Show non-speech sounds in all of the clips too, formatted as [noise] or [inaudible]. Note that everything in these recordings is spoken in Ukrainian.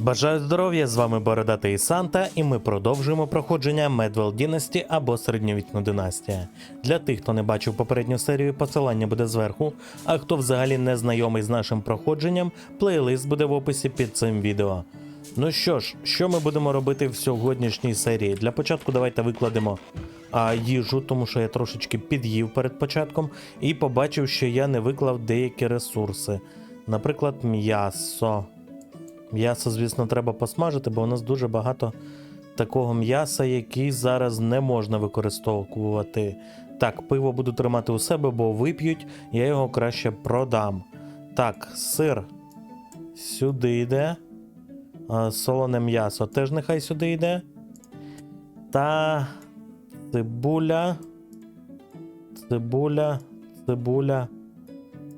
Бажаю здоров'я! З вами Бородатий Санта, і ми продовжуємо проходження Medwell Dynasty або середньовічна династія. Для тих, хто не бачив попередню серію, посилання буде зверху. А хто взагалі не знайомий з нашим проходженням, плейлист буде в описі під цим відео. Ну що ж, що ми будемо робити в сьогоднішній серії? Для початку давайте викладемо а, їжу, тому що я трошечки під'їв перед початком, і побачив, що я не виклав деякі ресурси. Наприклад, м'ясо. М'ясо, звісно, треба посмажити, бо у нас дуже багато такого м'яса, який зараз не можна використовувати. Так, пиво буду тримати у себе, бо вип'ють, я його краще продам. Так, сир сюди йде. Солоне м'ясо теж нехай сюди йде. Та цибуля. Цибуля, цибуля,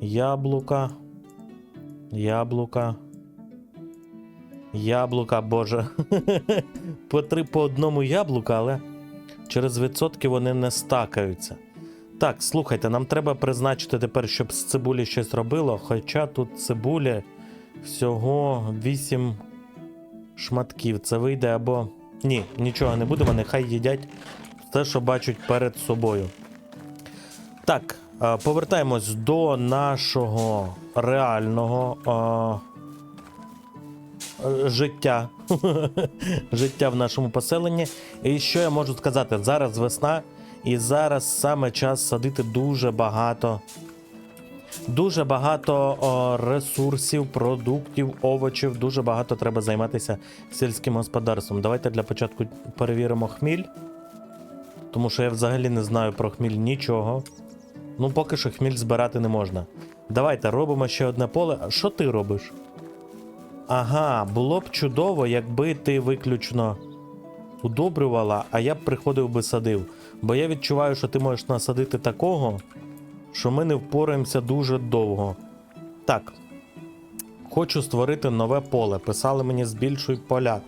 яблука. Яблука. Яблука, боже. [laughs] по три по одному яблука, але через відсотки вони не стакаються. Так, слухайте, нам треба призначити тепер, щоб з цибулі щось робило. Хоча тут цибулі всього 8 шматків. Це вийде або. Ні, нічого не будемо, нехай їдять те, що бачать перед собою. Так, е, повертаємось до нашого реального. Життя. [laughs] життя в нашому поселенні. І що я можу сказати? Зараз весна, і зараз саме час садити дуже багато. Дуже багато о, ресурсів, продуктів, овочів. Дуже багато треба займатися сільським господарством. Давайте для початку перевіримо хміль. Тому що я взагалі не знаю про хміль нічого. Ну, поки що хміль збирати не можна. Давайте робимо ще одне поле. А що ти робиш? Ага, було б чудово, якби ти виключно удобрювала, а я б приходив би садив. Бо я відчуваю, що ти можеш насадити такого, що ми не впораємося дуже довго. Так. Хочу створити нове поле. Писали мені збільшуй поля.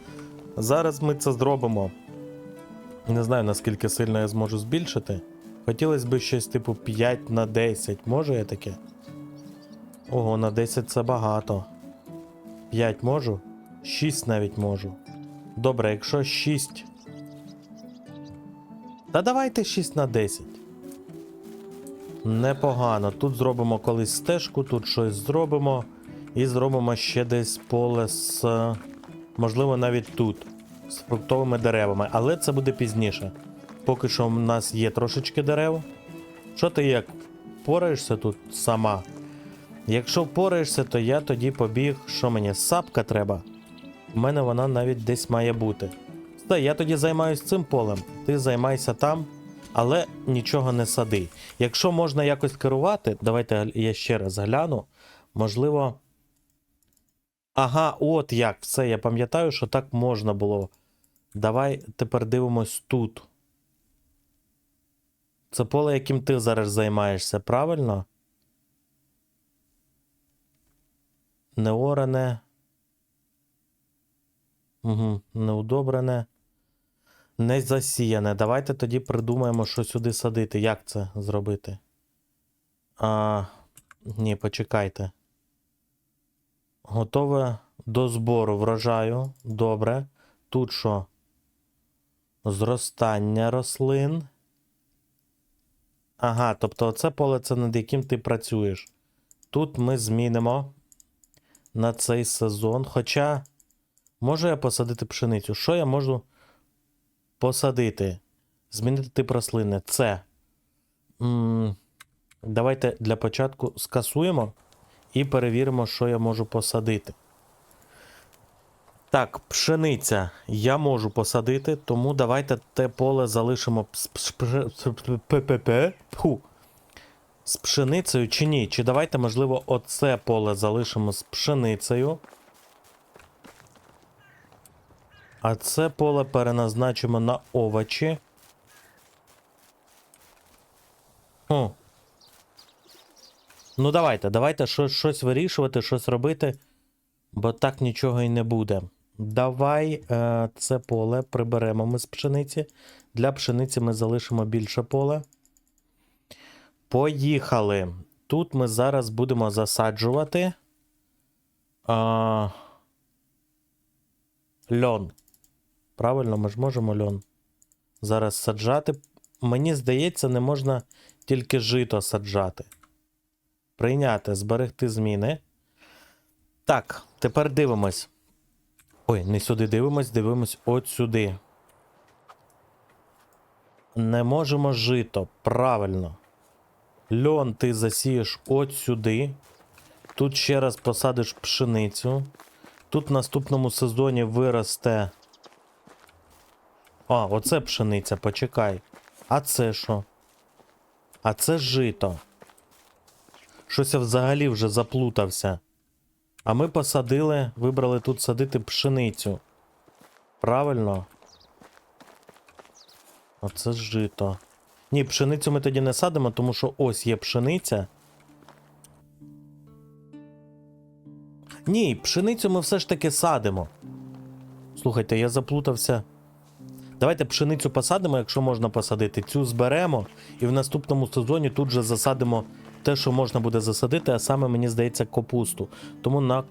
Зараз ми це зробимо. Не знаю, наскільки сильно я зможу збільшити. Хотілося б щось типу 5 на 10. Може я таке? Ого, на 10 це багато. 5 можу? 6 навіть можу. Добре, якщо 6. Та давайте 6 на 10. Непогано. Тут зробимо колись стежку, тут щось зробимо. І зробимо ще десь поле з. Можливо, навіть тут. З фруктовими деревами. Але це буде пізніше. Поки що в нас є трошечки дерев. Що ти як впораєшся тут сама? Якщо впораєшся, то я тоді побіг, що мені сапка треба. У мене вона навіть десь має бути. Та я тоді займаюсь цим полем. Ти займайся там, але нічого не сади. Якщо можна якось керувати, давайте я ще раз гляну. Можливо. Ага, от як. Все, я пам'ятаю, що так можна було. Давай тепер дивимось тут. Це поле, яким ти зараз займаєшся, правильно? Неорене. Угу, неудобрене. Не засіяне. Давайте тоді придумаємо, що сюди садити. Як це зробити? А, ні, почекайте. Готове до збору врожаю. Добре. Тут що? Зростання рослин. Ага, тобто це поле це над яким ти працюєш. Тут ми змінимо на цей сезон. Хоча, можу я посадити пшеницю. Що я можу посадити? Змінити тип рослини. Це. М давайте для початку скасуємо і перевіримо, що я можу посадити. Так, пшениця я можу посадити, тому давайте те поле залишимо з З пшеницею чи ні? Чи давайте, можливо, оце поле залишимо з пшеницею. А це поле переназначимо на овочі. Хм. Ну, давайте, давайте щось, щось вирішувати, щось робити, бо так нічого і не буде. Давай е, це поле приберемо ми з пшениці. Для пшениці ми залишимо більше поле. Поїхали. Тут ми зараз будемо засаджувати. А, льон. Правильно, ми ж можемо льон зараз саджати. Мені здається, не можна тільки жито саджати. Прийняти, зберегти зміни. Так, тепер дивимось. Ой, не сюди дивимось, дивимось от сюди. Не можемо жито. Правильно. Льон ти засієш от сюди. Тут ще раз посадиш пшеницю. Тут в наступному сезоні виросте. А, оце пшениця, почекай. А це що? А це жито. Щось я взагалі вже заплутався. А ми посадили, вибрали тут садити пшеницю. Правильно? Оце жито. Ні, пшеницю ми тоді не садимо, тому що ось є пшениця. Ні, пшеницю ми все ж таки садимо. Слухайте, я заплутався. Давайте пшеницю посадимо, якщо можна посадити. Цю зберемо, і в наступному сезоні тут же засадимо те, що можна буде засадити, а саме, мені здається, капусту. Тому на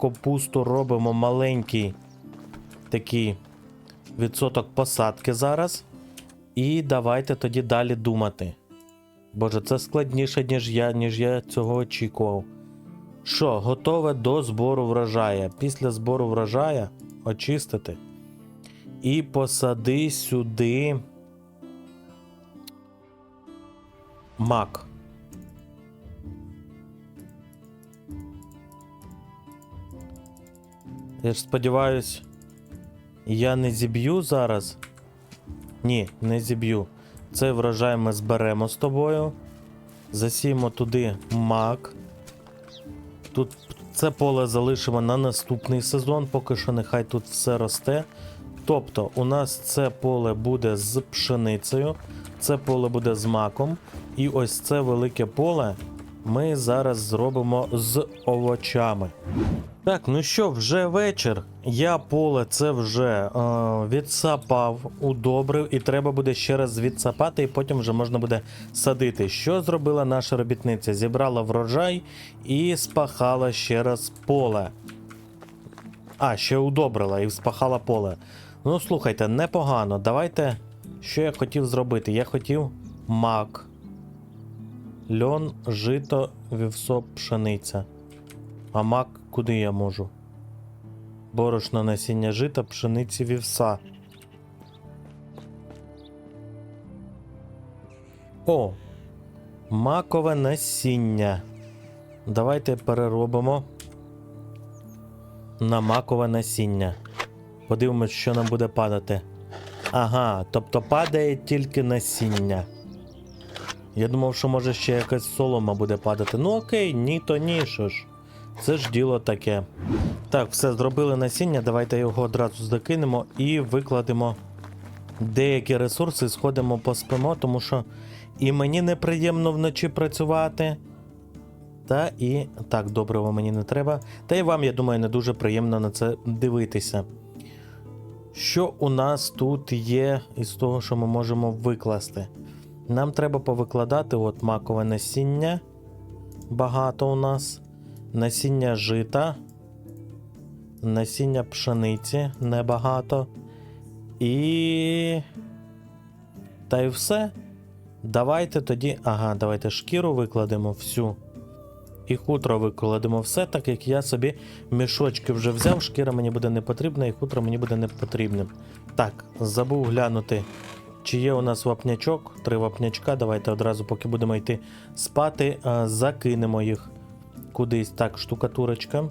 капусту робимо маленький такий відсоток посадки зараз. І давайте тоді далі думати. Боже, це складніше, ніж я, ніж я цього очікував. Що, готове до збору врожая. Після збору врожая очистити. І посади сюди мак. Я ж сподіваюсь, я не зіб'ю зараз. Ні, не зіб'ю. Цей врожай ми зберемо з тобою. Засіємо туди мак. Тут це поле залишимо на наступний сезон, поки що нехай тут все росте. Тобто, у нас це поле буде з пшеницею, це поле буде з маком, і ось це велике поле ми зараз зробимо з овочами. Так, ну що, вже вечір. Я поле це вже е, відсапав, удобрив, і треба буде ще раз відсапати, і потім вже можна буде садити. Що зробила наша робітниця? Зібрала врожай і спахала ще раз поле. А, ще удобрила і спахала поле. Ну, слухайте, непогано. Давайте. Що я хотів зробити? Я хотів мак, льон, жито, вівсо, пшениця. А мак куди я можу? Борошно насіння жита, пшениці вівса. О! Макове насіння. Давайте переробимо на макове насіння. Подивимось, що нам буде падати. Ага, тобто падає тільки насіння. Я думав, що може ще якась солома буде падати. Ну окей, ні, то ні, що ж. Це ж діло таке. Так, все, зробили насіння. Давайте його одразу закинемо і викладемо деякі ресурси, сходимо поспимо, тому що і мені неприємно вночі працювати. Та і. Так, доброго мені не треба. Та і вам, я думаю, не дуже приємно на це дивитися. Що у нас тут є із того, що ми можемо викласти? Нам треба повикладати от макове насіння. Багато у нас. Насіння жита. Насіння пшениці небагато. І. Та й все. Давайте тоді. Ага, давайте шкіру викладемо всю. І хутро викладемо все, так як я собі мішочки вже взяв, шкіра мені буде не потрібна, і хутро мені буде не потрібним. Так, забув глянути, чи є у нас вапнячок, три вапнячка. Давайте одразу, поки будемо йти спати, закинемо їх кудись. Так, штукатурочка.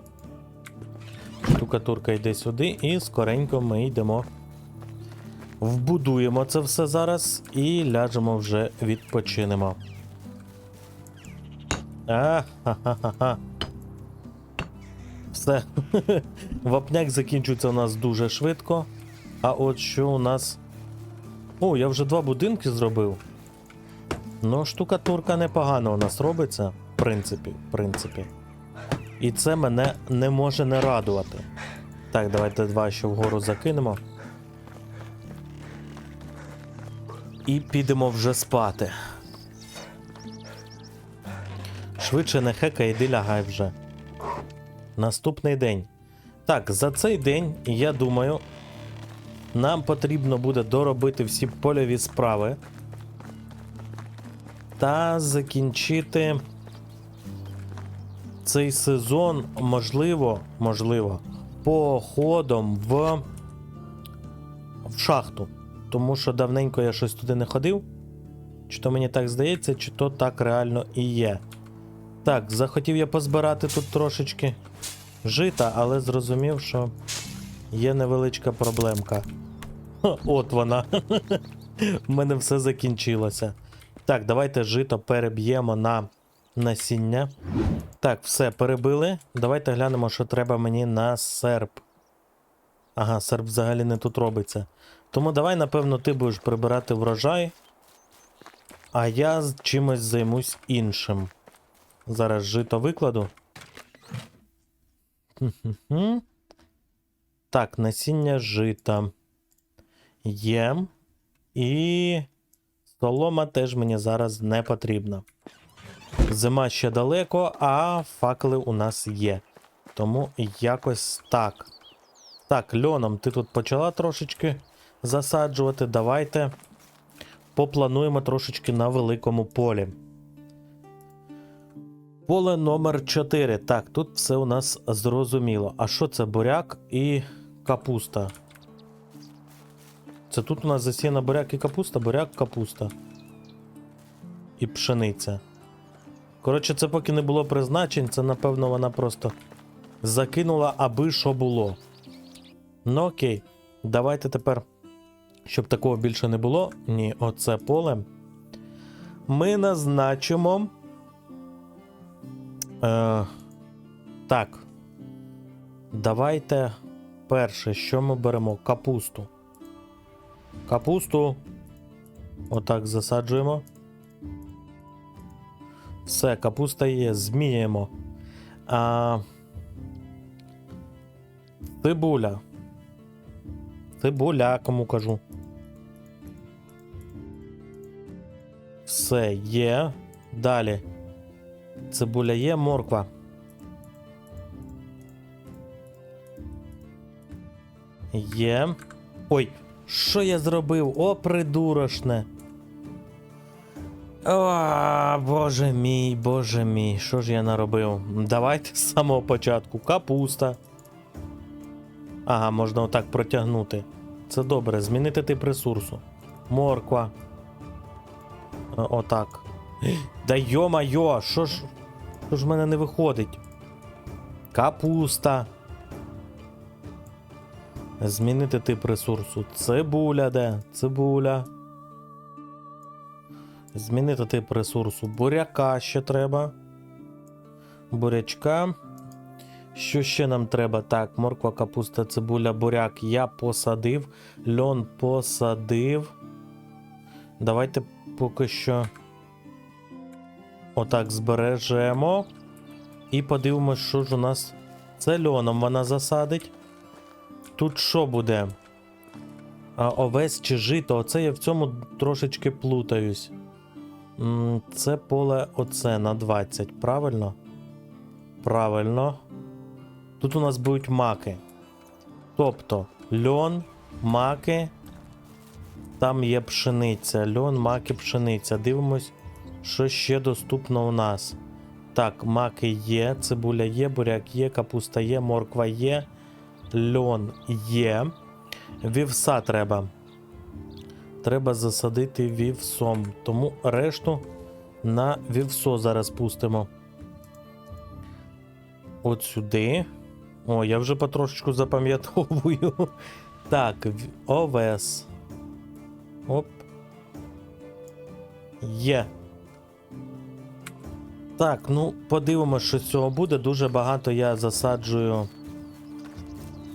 Штукатурка йде сюди, і скоренько ми йдемо. Вбудуємо це все зараз і ляжемо вже відпочинемо. А, ха-ха-ха. Все. [laughs] Вапняк закінчується у нас дуже швидко. А от що у нас. О, я вже два будинки зробив. Ну, штукатурка непогано у нас робиться. Принципі, в принципі. І це мене не може не радувати. Так, давайте два ще вгору закинемо. І підемо вже спати. Швидше не хека, іди лягай вже. Наступний день. Так, за цей день, я думаю, нам потрібно буде доробити всі польові справи та закінчити цей сезон, можливо, можливо, походом в, в шахту. Тому що давненько я щось туди не ходив. Чи то мені так здається, чи то так реально і є. Так, захотів я позбирати тут трошечки жита, але зрозумів, що є невеличка проблемка. От вона. У мене все закінчилося. Так, давайте жито переб'ємо на насіння. Так, все, перебили. Давайте глянемо, що треба мені на серп. Ага, серп взагалі не тут робиться. Тому давай, напевно, ти будеш прибирати врожай. А я чимось займусь іншим. Зараз жито викладу. Так, насіння жита. Є. І солома теж мені зараз не потрібна. Зима ще далеко, а факели у нас є. Тому якось так. Так, льоном ти тут почала трошечки засаджувати. Давайте поплануємо трошечки на великому полі. Поле номер 4. Так, тут все у нас зрозуміло. А що це буряк і капуста? Це тут у нас засіяна буряк і капуста, буряк, капуста. І пшениця. Коротше, це поки не було призначень, це напевно вона просто закинула, аби що було. Ну окей, давайте тепер, щоб такого більше не було. Ні, оце поле. Ми назначимо. Е, так. Давайте перше, що ми беремо? Капусту. Капусту. Отак засаджуємо. Все, капуста є, зміємо. А... Цибуля. Цибуля, кому кажу. Все є. Далі. Цибуля є, морква. Є. Ой, що я зробив? О, придурошне. О, боже мій, боже мій, що ж я наробив? Давайте з самого початку. Капуста. Ага, можна отак протягнути. Це добре, змінити тип ресурсу. Морква. О- Отак. [gasps] Да йо-майо, що ж. Що ж в мене не виходить? Капуста. Змінити тип ресурсу. Цибуля де? Цибуля. Змінити тип ресурсу. Буряка ще треба. Бурячка. Що ще нам треба? Так, морква, капуста, цибуля, буряк я посадив. Льон посадив. Давайте поки що. Отак збережемо. І подивимось, що ж у нас. Це льоном вона засадить. Тут що буде? А, овес чи жито? Оце я в цьому трошечки плутаюсь. Це поле оце на 20, правильно? Правильно. Тут у нас будуть маки. Тобто льон, маки. Там є пшениця. Льон, маки, пшениця. Дивимось, що ще доступно у нас. Так, маки є, цибуля є, буряк є, капуста є, морква є, льон є. Вівса треба. Треба засадити вівсом. Тому решту на вівсо зараз пустимо. От сюди. О, я вже потрошечку запам'ятовую. [laughs] Так, овес. Оп. Є. Так, ну подивимось, що з цього буде. Дуже багато я засаджую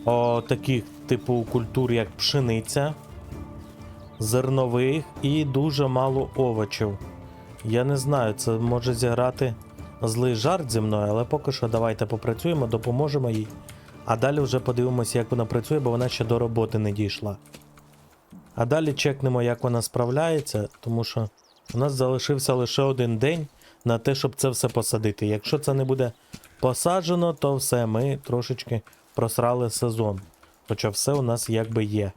о, таких типу культур, як пшениця, зернових і дуже мало овочів. Я не знаю, це може зіграти злий жарт зі мною, але поки що давайте попрацюємо, допоможемо їй. А далі вже подивимося, як вона працює, бо вона ще до роботи не дійшла. А далі чекнемо, як вона справляється, тому що у нас залишився лише один день на те, щоб це все посадити. Якщо це не буде посаджено, то все, ми трошечки просрали сезон. Хоча все у нас якби є.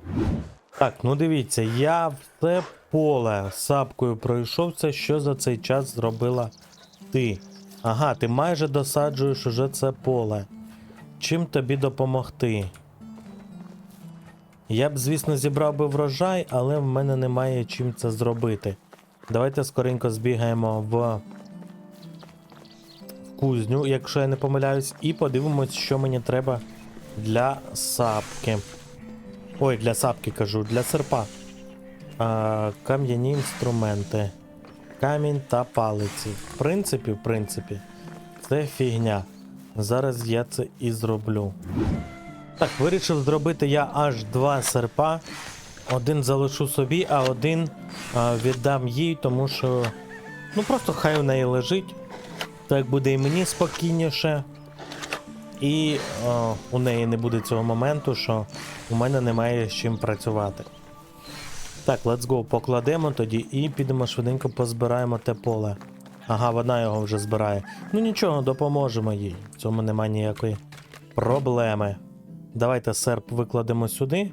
Так, ну дивіться, я все поле сапкою пройшовся. Що за цей час зробила ти? Ага, ти майже досаджуєш уже це поле. Чим тобі допомогти? Я б, звісно, зібрав би врожай, але в мене немає чим це зробити. Давайте скоренько збігаємо в кузню, якщо я не помиляюсь, і подивимось, що мені треба для сапки. Ой, для сапки кажу, для серпа. А, кам'яні інструменти. Камінь та палиці. В принципі, в принципі, це фігня. Зараз я це і зроблю. Так, вирішив зробити я аж два серпа. Один залишу собі, а один а, віддам їй, тому що. Ну просто хай у неї лежить. Так буде і мені спокійніше. І о, у неї не буде цього моменту, що у мене немає з чим працювати. Так, let's go, покладемо тоді і підемо швиденько позбираємо те поле. Ага, вона його вже збирає. Ну нічого, допоможемо їй. В цьому немає ніякої проблеми. Давайте серп викладемо сюди.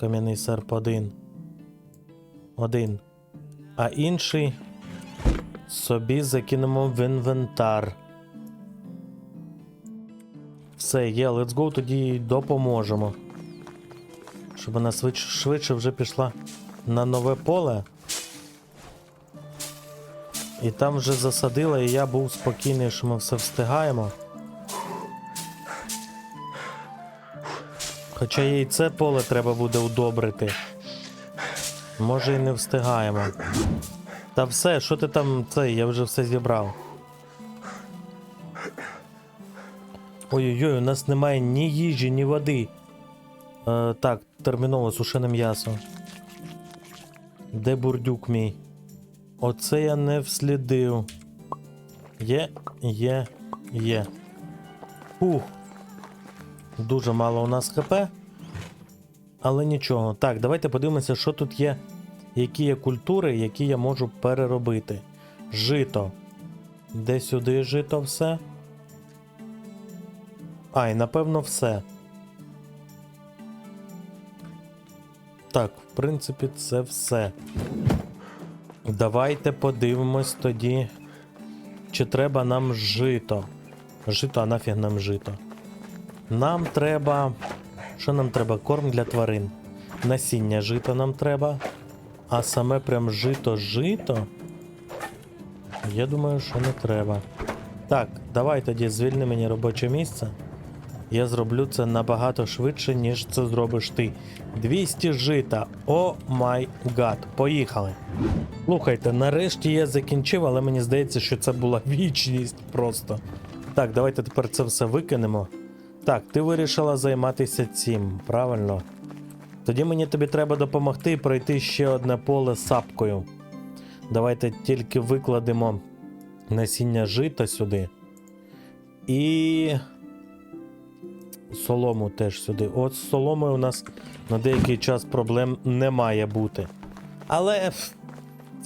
Кам'яний серп один. Один. А інший собі закинемо в інвентар. Все, є, let's go, тоді допоможемо. Щоб вона швидше, вже пішла на нове поле. І там вже засадила, і я був спокійний, що ми все встигаємо. Хоча їй це поле треба буде удобрити. Може і не встигаємо. Та все, що ти там це, я вже все зібрав. Ой-ой-ой, у нас немає ні їжі, ні води. Е, так, терміново сушене м'ясо. Де бурдюк мій? Оце я не вслідив. Є, є, є. Ух. Дуже мало у нас ХП. Але нічого. Так, давайте подивимося, що тут є. Які є культури, які я можу переробити. Жито. Де сюди жито все? А, і напевно все. Так, в принципі, це все. Давайте подивимось тоді, чи треба нам жито. Жито, а нафіг нам жито. Нам треба. Що нам треба? Корм для тварин. Насіння жито нам треба. А саме прям жито-жито. Я думаю, що не треба. Так, давай тоді звільни мені робоче місце. Я зроблю це набагато швидше, ніж це зробиш ти. 200 жита. О май гад. Поїхали. Слухайте, нарешті я закінчив, але мені здається, що це була вічність просто. Так, давайте тепер це все викинемо. Так, ти вирішила займатися цим, правильно? Тоді мені тобі треба допомогти пройти ще одне поле сапкою. Давайте тільки викладемо насіння жита сюди. І солому теж сюди. От з соломою у нас на деякий час проблем не має бути. Але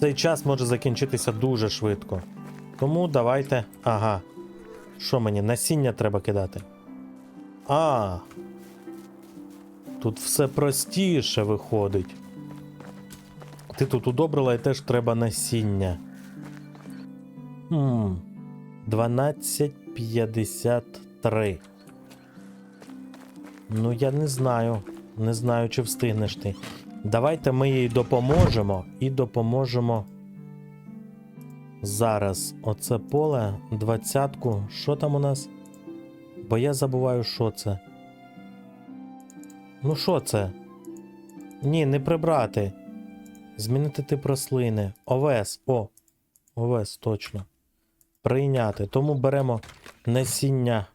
цей час може закінчитися дуже швидко. Тому давайте. Ага. Що мені? Насіння треба кидати. А. Тут все простіше виходить. Ти тут удобрила і теж треба насіння. Хм. 12.53. Ну, я не знаю. Не знаю, чи встигнеш ти. Давайте ми їй допоможемо і допоможемо. Зараз оце поле, двадцятку. Що там у нас? Бо я забуваю, що це. Ну, що це? Ні, не прибрати. Змінити тип рослини. Овес. О. Овес, точно. Прийняти. Тому беремо насіння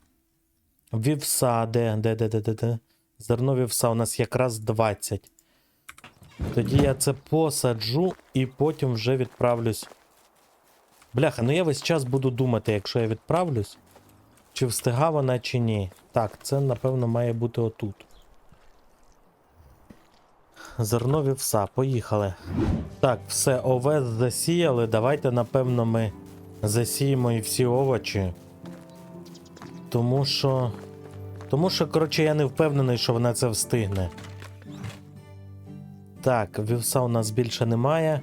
вівса. Де, де, де, де, де, де. Зерно вівса у нас якраз 20. Тоді я це посаджу і потім вже відправлюсь. Бляха, ну я весь час буду думати, якщо я відправлюсь, чи встигла вона, чи ні. Так, це напевно має бути отут. Зерно вівса, поїхали. Так, все, овес засіяли. Давайте, напевно, ми засіємо і всі овочі. Тому що Тому що, коротше, я не впевнений, що вона це встигне. Так, вівса у нас більше немає.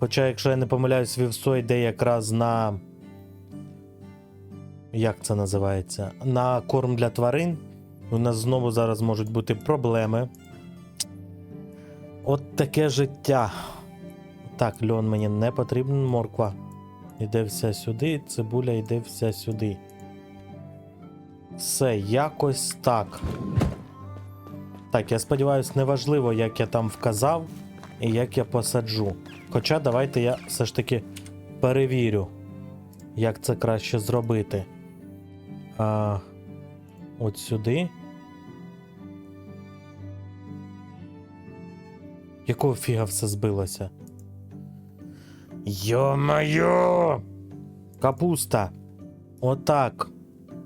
Хоча, якщо я не помиляюсь, вівсо йде якраз на. Як це називається? На корм для тварин. У нас знову зараз можуть бути проблеми. От таке життя. Так, льон мені не потрібен, морква. Іде вся сюди, цибуля йде вся сюди. Все, якось так. Так, я сподіваюся, неважливо, як я там вказав і як я посаджу. Хоча давайте я все ж таки перевірю, як це краще зробити. А, от сюди. Якого фіга все збилося? Йо-моє! Капуста. Отак.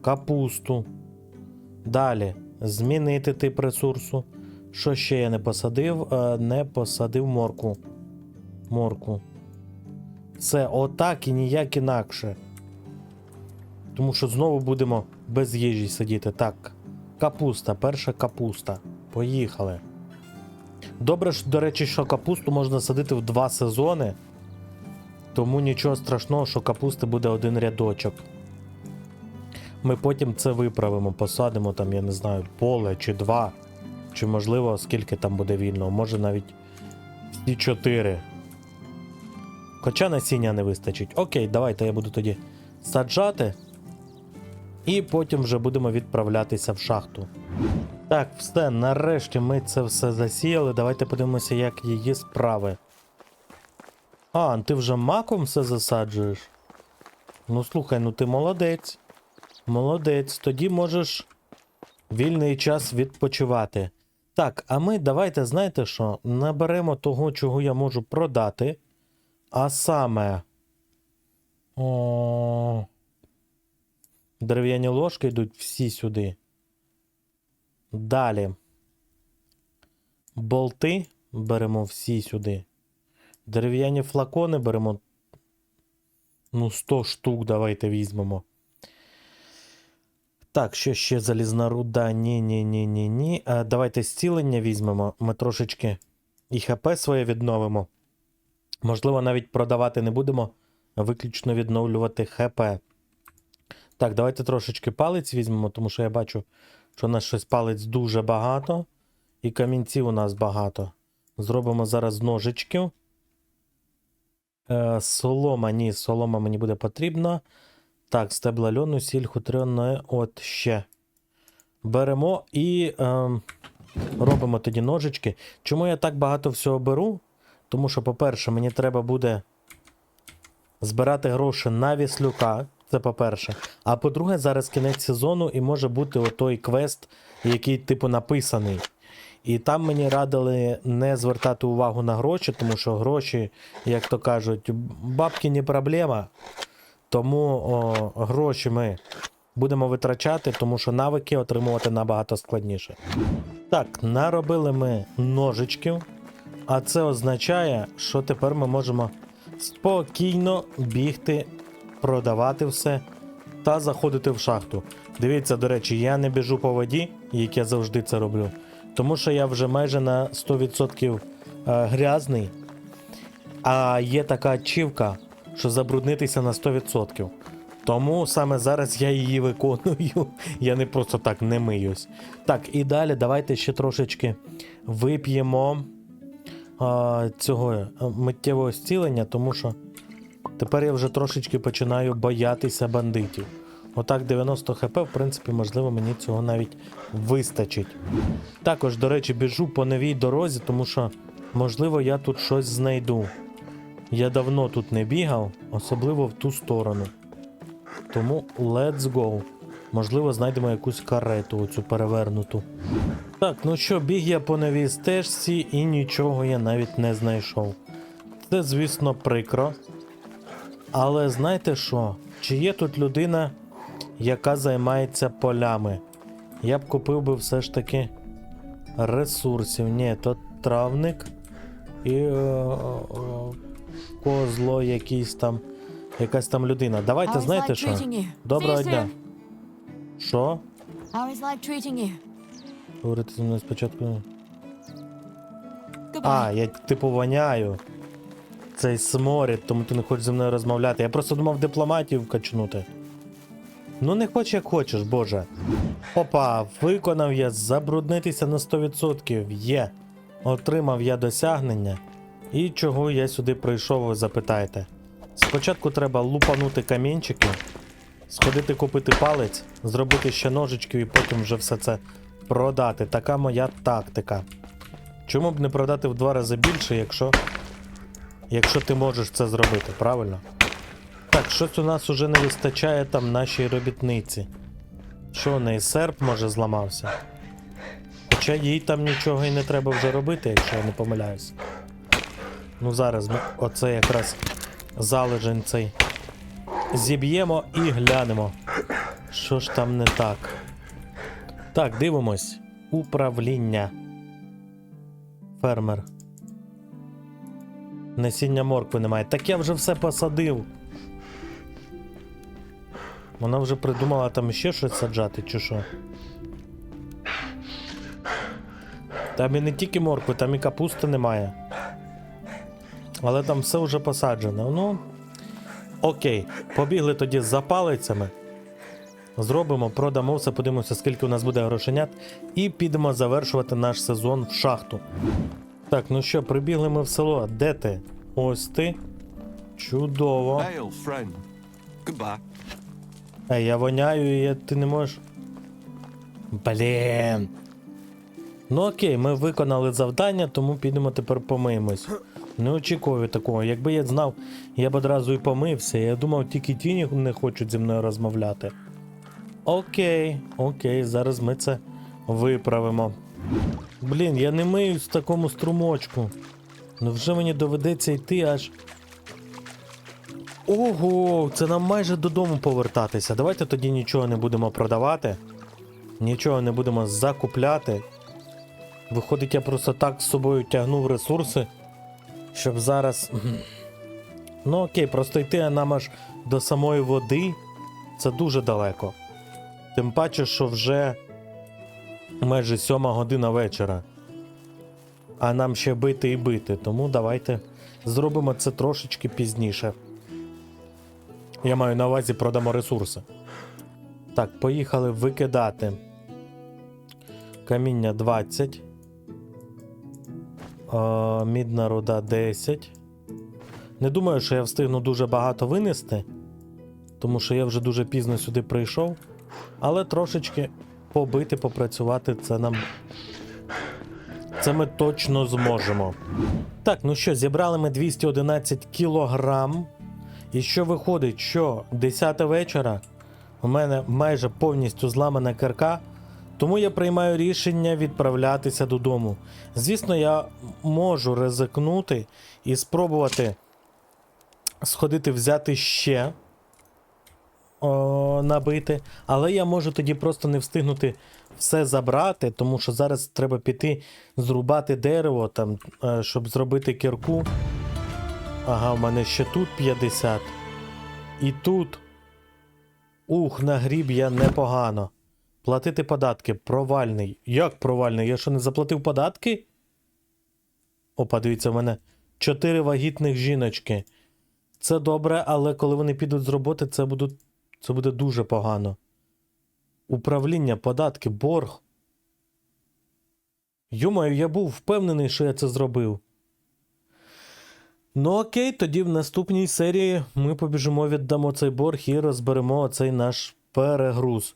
Капусту. Далі. Змінити тип ресурсу. Що ще я не посадив? Е, Не посадив морку. Морку. Все, отак і ніяк інакше. Тому що знову будемо без їжі сидіти. Так. Капуста, перша капуста. Поїхали. Добре, до речі, що капусту можна садити в два сезони. Тому нічого страшного, що капусти буде один рядочок. Ми потім це виправимо, посадимо там, я не знаю, поле чи два. Чи можливо, скільки там буде вільно, може навіть всі чотири. Хоча насіння не вистачить. Окей, давайте я буду тоді саджати. І потім вже будемо відправлятися в шахту. Так, все, нарешті ми це все засіяли. Давайте подивимося, як її справи. А, ти вже маком все засаджуєш? Ну слухай, ну ти молодець. Молодець, тоді можеш вільний час відпочивати. Так, а ми давайте, знаєте що, наберемо того, чого я можу продати. А саме. О... Дерев'яні ложки йдуть всі сюди. Далі. Болти беремо всі сюди. Дерев'яні флакони беремо. Ну, 100 штук давайте візьмемо. Так, що ще залізна руда? Ні, ні, ні, ні, ні. А, давайте зцілення візьмемо. Ми трошечки і ХП своє відновимо. Можливо, навіть продавати не будемо, виключно відновлювати ХП. Так, давайте трошечки палець візьмемо, тому що я бачу, що у нас щось палець дуже багато. І камінців у нас багато. Зробимо зараз ножичків. Е, солома, ні, солома мені буде потрібна. Так, стебла льону, сіль хутрьоне, от ще. Беремо і е, робимо тоді ножички. Чому я так багато всього беру? Тому що, по-перше, мені треба буде збирати гроші на віслюка. Це по-перше. А по-друге, зараз кінець сезону і може бути отой квест, який, типу, написаний. І там мені радили не звертати увагу на гроші, тому що гроші, як то кажуть, бабки не проблема. Тому о, гроші ми будемо витрачати, тому що навики отримувати набагато складніше. Так, наробили ми ножичків, а це означає, що тепер ми можемо спокійно бігти, продавати все та заходити в шахту. Дивіться, до речі, я не біжу по воді, як я завжди це роблю, тому що я вже майже на 100% е, грязний. А є така ачівка, що забруднитися на 100%. Тому саме зараз я її виконую. [laughs] Я не просто так не миюсь. Так, і далі давайте ще трошечки вип'ємо а, цього е, миттєвого зцілення, тому що тепер я вже трошечки починаю боятися бандитів. Отак 90 хп, в принципі, можливо, мені цього навіть вистачить. Також, до речі, біжу по новій дорозі, тому що, можливо, я тут щось знайду. Я давно тут не бігав, особливо в ту сторону. Тому let's go. Можливо, знайдемо якусь карету, оцю перевернуту. Так, ну що, біг я по новій стежці і нічого я навіть не знайшов. Це, звісно, прикро. Але знаєте що? Чи є тут людина, яка займається полями? Я б купив би все ж таки ресурсів. Ні, то травник і е, е, козло якийсь там. Якась там людина. Давайте, знаєте що? Доброго дня. Що? Говорити зі мною спочатку. А, я типу воняю. Цей сморід, тому ти не хочеш зі мною розмовляти. Я просто думав дипломатію вкачнути. Ну, не хоч як хочеш, боже. Опа, виконав я забруднитися на 100%. Є. Отримав я досягнення. І чого я сюди прийшов, ви запитаєте. Спочатку треба лупанути камінчики, сходити купити палець, зробити ще ножичків і потім вже все це продати. Така моя тактика. Чому б не продати в два рази більше, якщо. Якщо ти можеш це зробити, правильно? Так, щось у нас уже не вистачає там нашій робітниці. Що у неї серп може зламався? Хоча їй там нічого і не треба вже робити, якщо я не помиляюсь. Ну зараз ми оце якраз залежень цей зіб'ємо і глянемо. Що ж там не так? Так, дивимось. Управління. Фермер. Насіння моркви немає. Так я вже все посадив. Вона вже придумала там ще щось саджати, чи що? Там і не тільки моркви, там і капусти немає. Але там все вже посаджено. Ну. Окей, побігли тоді за палицями. Зробимо, продамо все, подивимося, скільки у нас буде грошенят, і підемо завершувати наш сезон в шахту. Так, ну що, прибігли ми в село. Де ти? Ось ти. Чудово. Ей, я воняю, і я- ти не можеш. Блін. Ну окей, ми виконали завдання, тому підемо тепер помиємось. Не очікую такого. Якби я знав, я б одразу і помився. Я думав, тільки ті не хочуть зі мною розмовляти. Окей, окей, зараз ми це виправимо. Блін, я не миюсь в такому струмочку. Ну вже мені доведеться йти аж. Ого, це нам майже додому повертатися. Давайте тоді нічого не будемо продавати, нічого не будемо закупляти. Виходить, я просто так з собою тягнув ресурси, щоб зараз. Ну окей, просто йти нам аж до самої води це дуже далеко. Тим паче, що вже майже сьома година вечора. А нам ще бити і бити. Тому давайте зробимо це трошечки пізніше. Я маю на увазі продамо ресурси. Так, поїхали викидати. Каміння 20. Е, мідна руда 10. Не думаю, що я встигну дуже багато винести, тому що я вже дуже пізно сюди прийшов. Але трошечки побити, попрацювати це нам. Це ми точно зможемо. Так, ну що, зібрали ми 211 кілограм. І що виходить, що 10 вечора у мене майже повністю зламана кирка, тому я приймаю рішення відправлятися додому. Звісно, я можу ризикнути і спробувати сходити взяти ще о, набити, але я можу тоді просто не встигнути все забрати, тому що зараз треба піти зрубати дерево, там, е, щоб зробити кірку. Ага, в мене ще тут 50. І тут. Ух, нагріб я непогано. Платити податки. Провальний. Як провальний? Я що не заплатив податки? Опа, дивіться, в мене 4 вагітних жіночки. Це добре, але коли вони підуть з роботи, це, будуть, це буде дуже погано. Управління, податки, борг. Йомаю, я був впевнений, що я це зробив. Ну окей, тоді в наступній серії ми побіжимо, віддамо цей борг і розберемо цей наш перегруз.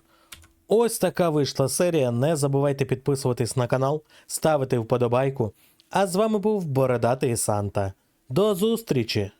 Ось така вийшла серія. Не забувайте підписуватись на канал, ставити вподобайку. А з вами був Бородатий Санта. До зустрічі!